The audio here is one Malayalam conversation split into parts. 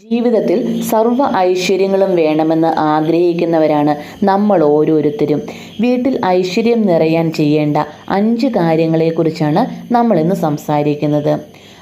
ജീവിതത്തിൽ സർവ ഐശ്വര്യങ്ങളും വേണമെന്ന് ആഗ്രഹിക്കുന്നവരാണ് നമ്മൾ ഓരോരുത്തരും. വീട്ടിൽ ഐശ്വര്യം നിറയാൻ ചെയ്യേണ്ട അഞ്ച് കാര്യങ്ങളെക്കുറിച്ചാണ് നമ്മൾ ഇന്ന് സംസാരിക്കുന്നത്.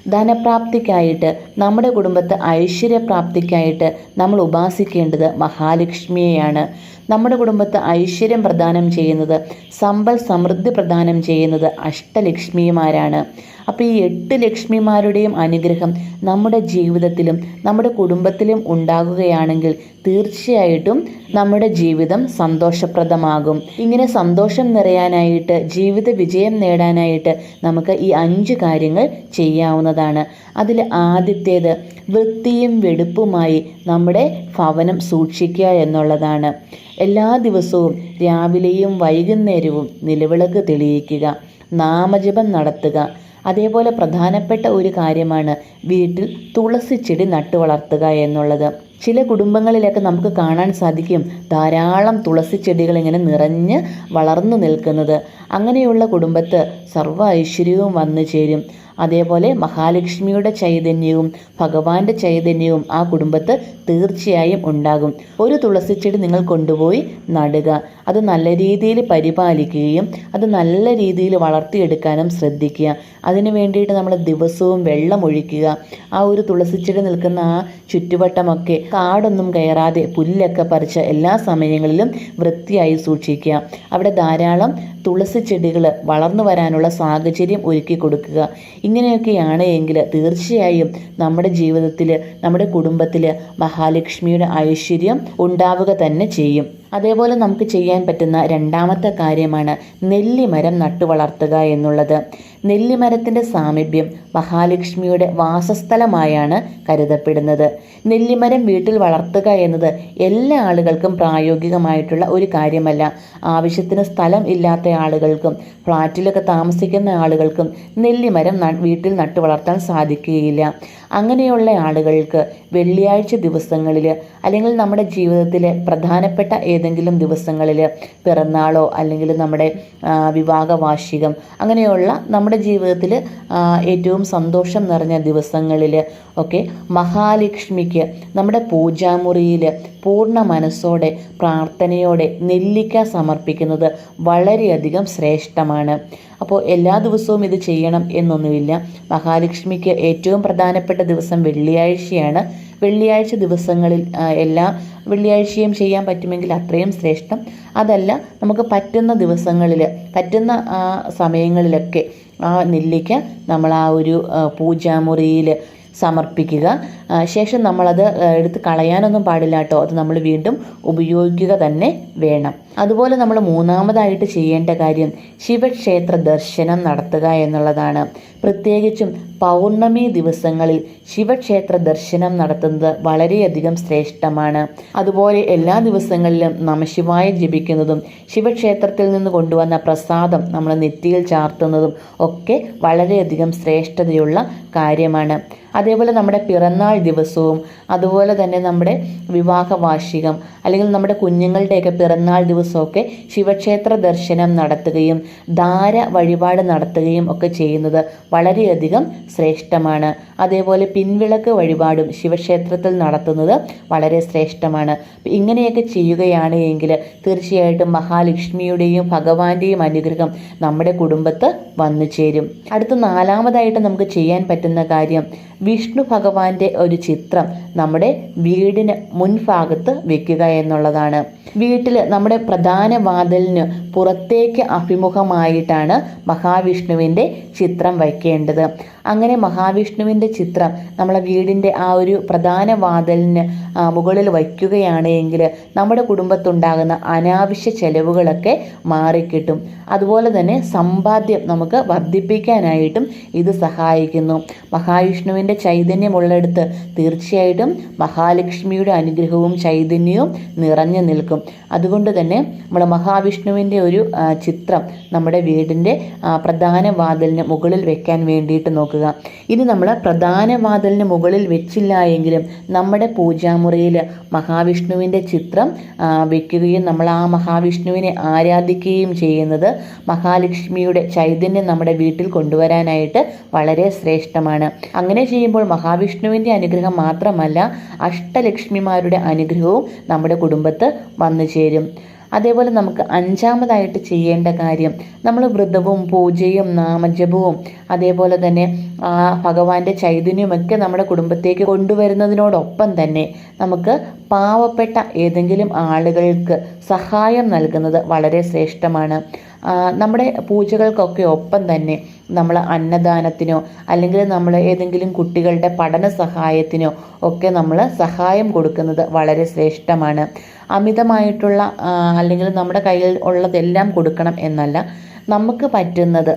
ധനപ്രാപ്തിക്കായിട്ട് നമ്മുടെ കുടുംബത്തെ ഐശ്വര്യപ്രാപ്തിക്കായിട്ട് നമ്മൾ ഉപാസിക്കേണ്ടത് മഹാലക്ഷ്മിയെയാണ്. നമ്മുടെ കുടുംബത്ത് ഐശ്വര്യം പ്രദാനം ചെയ്യുന്നത് സമ്പൽ സമൃദ്ധി പ്രദാനം ചെയ്യുന്നത് അഷ്ടലക്ഷ്മിമാരാണ് അപ്പോൾ ഈ എട്ട് ലക്ഷ്മിമാരുടെയും അനുഗ്രഹം നമ്മുടെ ജീവിതത്തിലും നമ്മുടെ കുടുംബത്തിലും ഉണ്ടാകുകയാണെങ്കിൽ തീർച്ചയായിട്ടും നമ്മുടെ ജീവിതം സന്തോഷപ്രദമാകും. ഇങ്ങനെ സന്തോഷം നിറയാനായിട്ട് ജീവിത വിജയം നേടാനായിട്ട് നമുക്ക് ഈ അഞ്ച് കാര്യങ്ങൾ ചെയ്യാവുന്നതാണ്. അതിൽ ആദ്യത്തേത് വൃത്തിയും വെടുപ്പുമായി നമ്മുടെ ഭവനം സൂക്ഷിക്കുക എന്നുള്ളതാണ്. എല്ലാ ദിവസവും രാവിലെയും വൈകുന്നേരവും നിലവിളക്ക് തെളിയിക്കുക നാമജപം നടത്തുക. അതേപോലെ പ്രധാനപ്പെട്ട ഒരു കാര്യമാണ് വീട്ടിൽ തുളസി ചെടി നട്ടു വളർത്തുക എന്നുള്ളത്. ചില കുടുംബങ്ങളിലൊക്കെ നമുക്ക് കാണാൻ സാധിക്കും ധാരാളം തുളസി ചെടികൾ ഇങ്ങനെ നിറഞ്ഞ് വളർന്നു നിൽക്കുന്നത്. അങ്ങനെയുള്ള കുടുംബത്ത് സർവ ഐശ്വര്യവും വന്നു ചേരും. അതേപോലെ മഹാലക്ഷ്മിയുടെ ചൈതന്യവും ഭഗവാന്റെ ചൈതന്യവും ആ കുടുംബത്ത് തീർച്ചയായും ഉണ്ടാകും. ഒരു തുളസിച്ചെടി നിങ്ങൾ കൊണ്ടുപോയി നടുക. അത് നല്ല രീതിയിൽ പരിപാലിക്കുകയും അത് നല്ല രീതിയിൽ വളർത്തിയെടുക്കാനും ശ്രദ്ധിക്കുക. അതിനു വേണ്ടിയിട്ട് നമ്മൾ ദിവസവും വെള്ളം ഒഴിക്കുക. ആ ഒരു തുളസിച്ചെടി നിൽക്കുന്ന ആ ചുറ്റുവട്ടമൊക്കെ കാടൊന്നും കയറാതെ പുല്ലൊക്കെ പറിച്ച എല്ലാ സമയങ്ങളിലും വൃത്തിയായി സൂക്ഷിക്കുക. അവിടെ ധാരാളം തുളസി ചെടികൾ വളർന്നു വരാനുള്ള സാഹചര്യം ഒരുക്കി കൊടുക്കുക. ഇങ്ങനെയൊക്കെയാണ് എങ്കിൽ തീർച്ചയായും നമ്മുടെ ജീവിതത്തിൽ നമ്മുടെ കുടുംബത്തിൽ മഹാലക്ഷ്മിയുടെ ഐശ്വര്യം ഉണ്ടാവുക തന്നെ ചെയ്യും. അതേപോലെ നമുക്ക് ചെയ്യാൻ പറ്റുന്ന രണ്ടാമത്തെ കാര്യമാണ് നെല്ലിമരം നട്ടു വളർത്തുക എന്നുള്ളത്. നെല്ലിമരത്തിന്റെ സാമീപ്യം മഹാലക്ഷ്മിയുടെ വാസസ്ഥലമായാണ് കരുതപ്പെടുന്നത്. നെല്ലിമരം വീട്ടിൽ വളർത്തുക എന്നത് എല്ലാ ആളുകൾക്കും പ്രായോഗികമായിട്ടുള്ള ഒരു കാര്യമല്ല. ആവശ്യത്തിന് സ്ഥലം ഇല്ലാത്ത ആളുകൾക്കും ഫ്ലാറ്റിലൊക്കെ താമസിക്കുന്ന ആളുകൾക്കും നെല്ലിമരം വീട്ടിൽ നട്ടു വളർത്താൻ സാധിക്കുകയില്ല. അങ്ങനെയുള്ള ആളുകൾക്ക് വെള്ളിയാഴ്ച ദിവസങ്ങളിൽ അല്ലെങ്കിൽ നമ്മുടെ ജീവിതത്തിലെ പ്രധാനപ്പെട്ട ഏതെങ്കിലും ദിവസങ്ങളിൽ പിറന്നാളോ അല്ലെങ്കിൽ നമ്മുടെ വിവാഹ വാർഷികം അങ്ങനെയുള്ള നമ്മുടെ ജീവിതത്തിൽ ഏറ്റവും സന്തോഷം നിറഞ്ഞ ദിവസങ്ങളിൽ ഒക്കെ മഹാലക്ഷ്മിക്ക് നമ്മുടെ പൂജാമുറിയിൽ പൂർണ മനസ്സോടെ പ്രാർത്ഥനയോടെ നെല്ലിക്ക സമർപ്പിക്കുന്നത് വളരെയധികം ശ്രേഷ്ഠമാണ്. അപ്പോൾ എല്ലാ ദിവസവും ഇത് ചെയ്യണം എന്നൊന്നുമില്ല. മഹാലക്ഷ്മിക്ക് ഏറ്റവും പ്രധാനപ്പെട്ട ദിവസം വെള്ളിയാഴ്ചയാണ്. വെള്ളിയാഴ്ച ദിവസങ്ങളിൽ എല്ലാ വെള്ളിയാഴ്ചയും ചെയ്യാൻ പറ്റുമെങ്കിൽ അത്രയും ശ്രേഷ്ഠം. അതല്ല നമുക്ക് പറ്റുന്ന ദിവസങ്ങളിൽ പറ്റുന്ന സമയങ്ങളിലൊക്കെ ആ നെല്ലിക്ക നമ്മൾ ആ ഒരു പൂജാമുറിയിൽ സമർപ്പിക്കുക. ശേഷം നമ്മളത് എടുത്ത് കളയാനൊന്നും പാടില്ല കേട്ടോ. അത് നമ്മൾ വീണ്ടും ഉപയോഗിക്കുക തന്നെ വേണം. അതുപോലെ നമ്മൾ മൂന്നാമതായിട്ട് ചെയ്യേണ്ട കാര്യം ശിവക്ഷേത്ര ദർശനം നടത്തുക എന്നുള്ളതാണ്. പ്രത്യേകിച്ചും പൗർണമി ദിവസങ്ങളിൽ ശിവക്ഷേത്ര ദർശനം നടത്തുന്നത് വളരെയധികം ശ്രേഷ്ഠമാണ്. അതുപോലെ എല്ലാ ദിവസങ്ങളിലും നമശിവായ ജപിക്കുന്നതും ശിവക്ഷേത്രത്തിൽ നിന്ന് കൊണ്ടുവന്ന പ്രസാദം നമ്മൾ നെറ്റിയിൽ ചാർത്തുന്നതും ഒക്കെ വളരെയധികം ശ്രേഷ്ഠതയുള്ള കാര്യമാണ്. അതേപോലെ നമ്മുടെ പിറന്നാൾ ദിവസവും അതുപോലെ തന്നെ നമ്മുടെ വിവാഹ വാർഷികം അല്ലെങ്കിൽ നമ്മുടെ കുഞ്ഞുങ്ങളുടെയൊക്കെ പിറന്നാൾ ദിവസമൊക്കെ ശിവക്ഷേത്ര ദർശനം നടത്തുകയും ധാര വഴിപാട് നടത്തുകയും ഒക്കെ ചെയ്യുന്നത് വളരെയധികം ശ്രേഷ്ഠമാണ്. അതേപോലെ പിൻവിളക്ക് വഴിപാടും ശിവക്ഷേത്രത്തിൽ നടത്തുന്നത് വളരെ ശ്രേഷ്ഠമാണ്. ഇങ്ങനെയൊക്കെ ചെയ്യുകയാണ് എങ്കിൽ തീർച്ചയായിട്ടും മഹാലക്ഷ്മിയുടെയും ഭഗവാന്റെയും അനുഗ്രഹം നമ്മുടെ കുടുംബത്ത് വന്നു ചേരും. അടുത്ത നാലാമതായിട്ട് നമുക്ക് ചെയ്യാൻ പറ്റുന്ന കാര്യം വിഷ്ണു ഭഗവാന്റെ ഒരു ചിത്രം നമ്മുടെ വീടിന് മുൻഭാഗത്ത് വെക്കുക എന്നുള്ളതാണ്. വീട്ടിൽ നമ്മുടെ പ്രധാന വാതിലിന് പുറത്തേക്ക് അഭിമുഖമായിട്ടാണ് മഹാവിഷ്ണുവിന്റെ ചിത്രം വയ്ക്കേണ്ടത്. അങ്ങനെ മഹാവിഷ്ണുവിന്റെ ചിത്രം നമ്മളെ വീടിന്റെ ആ ഒരു പ്രധാന വാതിലിന് മുകളിൽ വയ്ക്കുകയാണ് എങ്കിൽ നമ്മുടെ കുടുംബത്തുണ്ടാകുന്ന അനാവശ്യ ചെലവുകളൊക്കെ മാറിക്കിട്ടും. അതുപോലെ തന്നെ സമ്പാദ്യം നമുക്ക് വർദ്ധിപ്പിക്കാനായിട്ടും ഇത് സഹായിക്കുന്നു. മഹാവിഷ്ണുവിന്റെ ചൈതന്യമുള്ളിടത്ത് തീർച്ചയായിട്ടും മഹാലക്ഷ്മിയുടെ അനുഗ്രഹവും ചൈതന്യവും നിറഞ്ഞു നിൽക്കും. അതുകൊണ്ട് തന്നെ നമ്മൾ മഹാവിഷ്ണുവിന്റെ ഒരു ചിത്രം നമ്മുടെ വീടിന്റെ പ്രധാന വാതിലിന് മുകളിൽ വെക്കാൻ വേണ്ടിയിട്ട് നോക്കുക. ഇനി നമ്മൾ പ്രധാന വാതിലിന് മുകളിൽ വെച്ചില്ല എങ്കിലും നമ്മുടെ പൂജാമുറിയിൽ മഹാവിഷ്ണുവിന്റെ ചിത്രം വെക്കുകയും നമ്മൾ ആ മഹാവിഷ്ണുവിനെ ആരാധിക്കുകയും ചെയ്യുന്നത് മഹാലക്ഷ്മിയുടെ ചൈതന്യം നമ്മുടെ വീട്ടിൽ കൊണ്ടുവരാനായിട്ട് വളരെ ശ്രേഷ്ഠമാണ്. അങ്ങനെ ചെയ്യുമ്പോൾ മഹാവിഷ്ണുവിന്റെ അനുഗ്രഹം മാത്രമല്ല അഷ്ടലക്ഷ്മിമാരുടെ അനുഗ്രഹവും നമ്മുടെ കുടുംബത്ത് വന്നു ചേരും. അതേപോലെ നമുക്ക് അഞ്ചാമതായിട്ട് ചെയ്യേണ്ട കാര്യം നമ്മൾ വ്രതവും പൂജയും നാമജപവും അതേപോലെ തന്നെ ആ ഭഗവാന്റെ ചൈതന്യമൊക്കെ നമ്മുടെ കുടുംബത്തേക്ക് കൊണ്ടുവരുന്നതിനോടൊപ്പം തന്നെ നമുക്ക് പാവപ്പെട്ട ഏതെങ്കിലും ആളുകൾക്ക് സഹായം നൽകുന്നത് വളരെ ശ്രേഷ്ഠമാണ്. നമ്മുടെ പൂജകൾക്കൊക്കെ ഒപ്പം തന്നെ നമ്മൾ അന്നദാനത്തിനോ അല്ലെങ്കിൽ നമ്മൾ ഏതെങ്കിലും കുട്ടികളുടെ പഠന സഹായത്തിനോ ഒക്കെ നമ്മൾ സഹായം കൊടുക്കുന്നത് വളരെ ശ്രേഷ്ഠമാണ്. അമിതമായിട്ടുള്ള അല്ലെങ്കിൽ നമ്മുടെ കയ്യിൽ ഉള്ളതെല്ലാം കൊടുക്കണം എന്നല്ല. നമുക്ക് പറ്റുന്നത്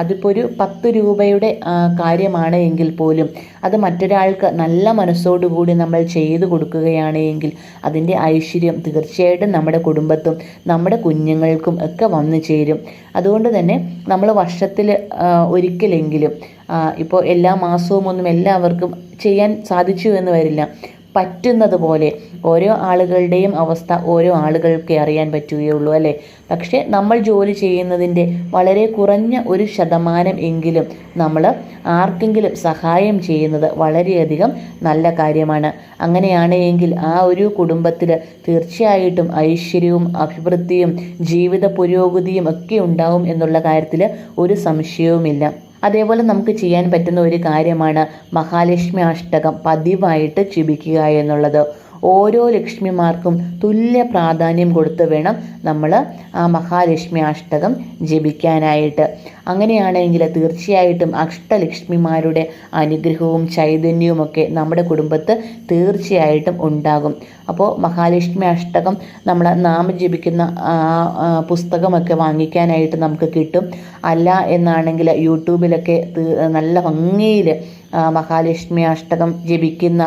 അതിപ്പോൾ ഒരു പത്ത് രൂപയുടെ കാര്യമാണ് എങ്കിൽ പോലും അത് മറ്റൊരാൾക്ക് നല്ല മനസ്സോടുകൂടി നമ്മൾ ചെയ്തു കൊടുക്കുകയാണ് എങ്കിൽ അതിന്റെ ഐശ്വര്യം തീർച്ചയായിട്ടും നമ്മുടെ കുടുംബത്തും നമ്മുടെ കുഞ്ഞുങ്ങൾക്കും ഒക്കെ വന്നു ചേരും. അതുകൊണ്ട് തന്നെ നമ്മൾ വർഷത്തിൽ ഒരിക്കലെങ്കിലും ഇപ്പോൾ എല്ലാ മാസവും ഒന്നും എല്ലാവർക്കും ചെയ്യാൻ സാധിച്ചു എന്ന് വരില്ല. പറ്റുന്നത് പോലെ ഓരോ ആളുകളുടെയും അവസ്ഥ ഓരോ ആളുകൾക്ക് അറിയാൻ പറ്റുകയുള്ളൂ അല്ലേ? പക്ഷേ നമ്മൾ ജോലി ചെയ്യുന്നതിന്റെ വളരെ കുറഞ്ഞ ഒരു ശതമാനം എങ്കിലും നമ്മൾ ആർക്കെങ്കിലും സഹായം ചെയ്യുന്നത് വളരെയധികം നല്ല കാര്യമാണ്. അങ്ങനെയാണ് എങ്കിൽ ആ ഒരു കുടുംബത്തിൽ തീർച്ചയായിട്ടും ഐശ്വര്യവും അഭിവൃദ്ധിയും ജീവിത പുരോഗതിയും ഒക്കെ ഉണ്ടാവും എന്നുള്ള കാര്യത്തിൽ ഒരു സംശയവുമില്ല. അതേപോലെ നമുക്ക് ചെയ്യാൻ പറ്റുന്ന ഒരു കാര്യമാണ് മഹാലക്ഷ്മി അഷ്ടകം പതിവായിട്ട് ജപിക്കുക എന്നുള്ളത്. ഓരോ ലക്ഷ്മിമാർക്കും തുല്യ പ്രാധാന്യം കൊടുത്ത് വേണം നമ്മൾ ആ മഹാലക്ഷ്മി അഷ്ടകം ജപിക്കാനായിട്ട്. അങ്ങനെയാണെങ്കിൽ തീർച്ചയായിട്ടും അഷ്ടലക്ഷ്മിമാരുടെ അനുഗ്രഹവും ചൈതന്യവും ഒക്കെ നമ്മുടെ കുടുംബത്ത് തീർച്ചയായിട്ടും ഉണ്ടാകും. അപ്പോൾ മഹാലക്ഷ്മി അഷ്ടകം നമ്മൾ നാമം ജപിക്കുന്ന പുസ്തകമൊക്കെ വാങ്ങിക്കാനായിട്ട് നമുക്ക് കിട്ടും. അല്ല എന്നാണെങ്കിൽ യൂട്യൂബിലൊക്കെ നല്ല ഭംഗിയിൽ മഹാലക്ഷ്മി അഷ്ടകം ജപിക്കുന്ന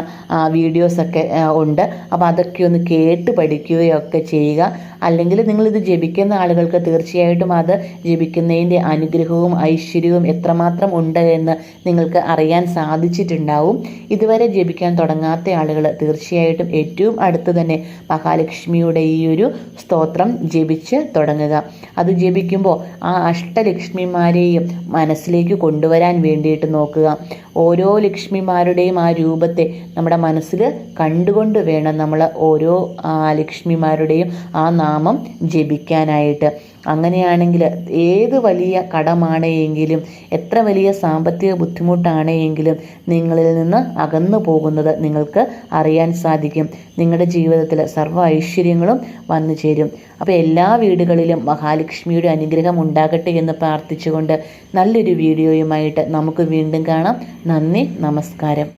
വീഡിയോസൊക്കെ ഉണ്ട്. അപ്പോൾ അതൊക്കെ ഒന്ന് കേട്ട് പഠിക്കുകയൊക്കെ ചെയ്യുക. അല്ലെങ്കിൽ നിങ്ങളിത് ജപിക്കുന്ന ആളുകൾക്ക് തീർച്ചയായിട്ടും അത് ജപിക്കുന്നതിന്റെ അനുഗ്രഹവും ഐശ്വര്യവും എത്രമാത്രം ഉണ്ട് എന്ന് നിങ്ങൾക്ക് അറിയാൻ സാധിച്ചിട്ടുണ്ടാവും. ഇതുവരെ ജപിക്കാൻ തുടങ്ങാത്ത ആളുകൾ തീർച്ചയായിട്ടും ഏറ്റവും അടുത്ത് തന്നെ മഹാലക്ഷ്മിയുടെ ഈ ഒരു സ്തോത്രം ജപിച്ച് തുടങ്ങുക. അത് ജപിക്കുമ്പോൾ ആ അഷ്ടലക്ഷ്മിമാരെയും മനസ്സിലേക്ക് കൊണ്ടുവരാൻ വേണ്ടിയിട്ട് നോക്കുക. ഓരോ ലക്ഷ്മിമാരുടെയും ആ രൂപത്തെ നമ്മുടെ മനസ്സിൽ കണ്ടുകൊണ്ട് വേണം നമ്മൾ ഓരോ ആ, ലക്ഷ്മിമാരുടെയും ആ നാമം ജപിക്കാനായിട്ട്. അങ്ങനെയാണെങ്കിൽ ഏത് വലിയ കടമാണെങ്കിലും എത്ര വലിയ സാമ്പത്തിക ബുദ്ധിമുട്ടാണെങ്കിലും നിങ്ങളിൽ നിന്ന് അകന്നു പോകുന്നത് നിങ്ങൾക്ക് അറിയാൻ സാധിക്കും. നിങ്ങളുടെ ജീവിതത്തിൽ സർവ ഐശ്വര്യങ്ങളും വന്നു ചേരും. അപ്പോൾ എല്ലാ വീടുകളിലും മഹാലക്ഷ്മിയുടെ അനുഗ്രഹം ഉണ്ടാകട്ടെ എന്ന് പ്രാർത്ഥിച്ചുകൊണ്ട് നല്ലൊരു വീഡിയോയുമായിട്ട് നമുക്ക് വീണ്ടും കാണാം. നന്ദി നമസ്കാരം.